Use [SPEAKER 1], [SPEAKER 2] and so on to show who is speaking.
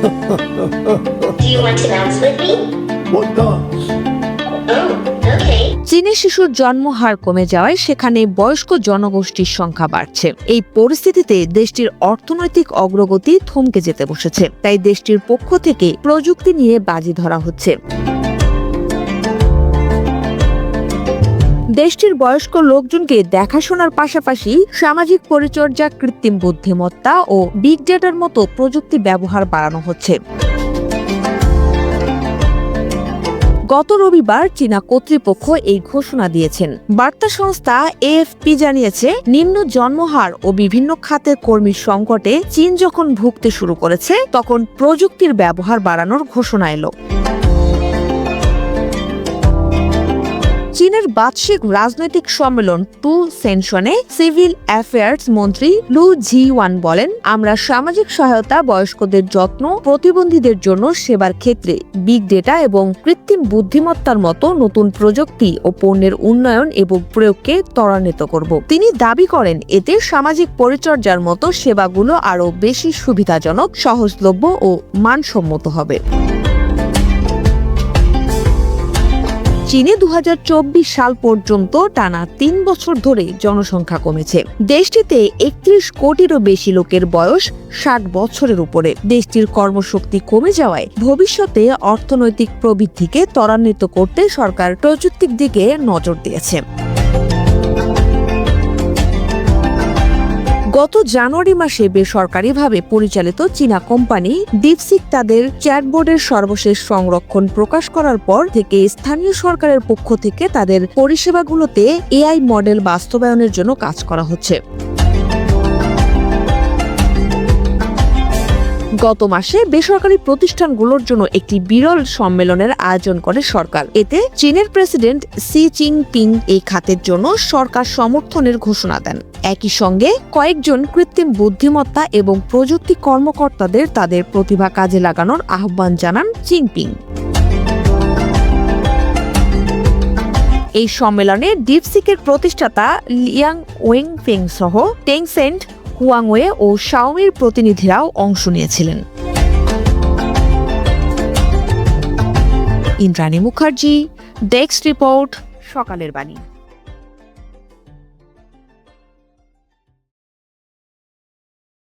[SPEAKER 1] Do you want to bounce with me?
[SPEAKER 2] What dance?
[SPEAKER 1] Oh, okay.
[SPEAKER 3] চীনে শিশুর জন্মহার কমে যাওয়ায় সেখানে বয়স্ক জনগোষ্ঠীর সংখ্যা বাড়ছে এই পরিস্থিতিতে দেশটির অর্থনৈতিক অগ্রগতি থমকে যেতে বসেছে তাই দেশটির পক্ষ থেকে প্রযুক্তি নিয়ে বাজি ধরা হচ্ছে দেশটির বয়স্ক লোকজনকে দেখাশোনার পাশাপাশি সামাজিক পরিচর্যা, কৃত্রিম বুদ্ধিমত্তা ও বিগ ডেটার মতো প্রযুক্তি ব্যবহার বাড়ানো হচ্ছে। গত রবিবার চীনা কর্তৃপক্ষ এই ঘোষণা দিয়েছেন। বার্তা সংস্থা এএফপি জানিয়েছে, নিম্ন জন্মহার ও বিভিন্ন খাতের কর্মীর সংকটে চীন যখন ভুগতে শুরু করেছে, তখন প্রযুক্তির ব্যবহার বাড়ানোর ঘোষণা এলো। চীনের বার্ষিক রাজনৈতিক সম্মেলন টু সেনশনে সিভিল অ্যাফেয়ার্স মন্ত্রী লু জি ওয়ান বলেন, আমরা সামাজিক সহায়তা, বয়স্কদের যত্ন, প্রতিবন্ধীদের জন্য সেবার ক্ষেত্রে বিগ ডেটা এবং কৃত্রিম বুদ্ধিমত্তার মতো নতুন প্রযুক্তি ও পণ্যের উন্নয়ন এবং প্রয়োগকে ত্বরান্বিত করব। তিনি দাবি করেন, এতে সামাজিক পরিচর্যার মতো সেবাগুলো আরও বেশি সুবিধাজনক, সহজলভ্য ও মানসম্মত হবে। চীনে দু হাজার চব্বিশ সাল পর্যন্ত টানা তিন বছর ধরে জনসংখ্যা কমেছে। দেশটিতে একত্রিশ কোটিরও বেশি লোকের বয়স ষাট বছরের উপরে। দেশটির কর্মশক্তি কমে যাওয়ায় ভবিষ্যতে অর্থনৈতিক প্রবৃদ্ধিকে ত্বরান্বিত করতে সরকার প্রযুক্তির দিকে নজর দিয়েছে। গত জানুয়ারি মাসে বেসরকারিভাবে পরিচালিত চীনা কোম্পানি ডিপসিক তাদের চ্যাটবোর্ডের সর্বশেষ সংরক্ষণ প্রকাশ করার পর থেকে স্থানীয় সরকারের পক্ষ থেকে তাদের পরিষেবাগুলোতে এআই মডেল বাস্তবায়নের জন্য কাজ করা হচ্ছে। গত মাসে বেসরকারি প্রতিষ্ঠানগুলোর জন্য একটি বিরল সম্মেলনের আয়োজন করে সরকার। এতে চীনের প্রেসিডেন্ট সি চিনপিং এই খাতের জন্য সরকার সমর্থনের ঘোষণা দেন। একই সঙ্গে কয়েকজন কৃত্রিম বুদ্ধিমত্তা এবং প্রযুক্তি কর্মকর্তাদের তাদের প্রতিভা কাজে লাগানোর আহ্বান জানান চিনপিং এই সম্মেলনে ডিপসিকের প্রতিষ্ঠাতা লিয়াং ওয়েং ফেং সহ টেংসেন্ট হুয়াংওয়ে ও শাওমির প্রতিনিধিরাও অংশ নিয়েছিলেন। ইন্দ্রাণী মুখার্জি ডেস্ক রিপোর্ট সকালের বাণী।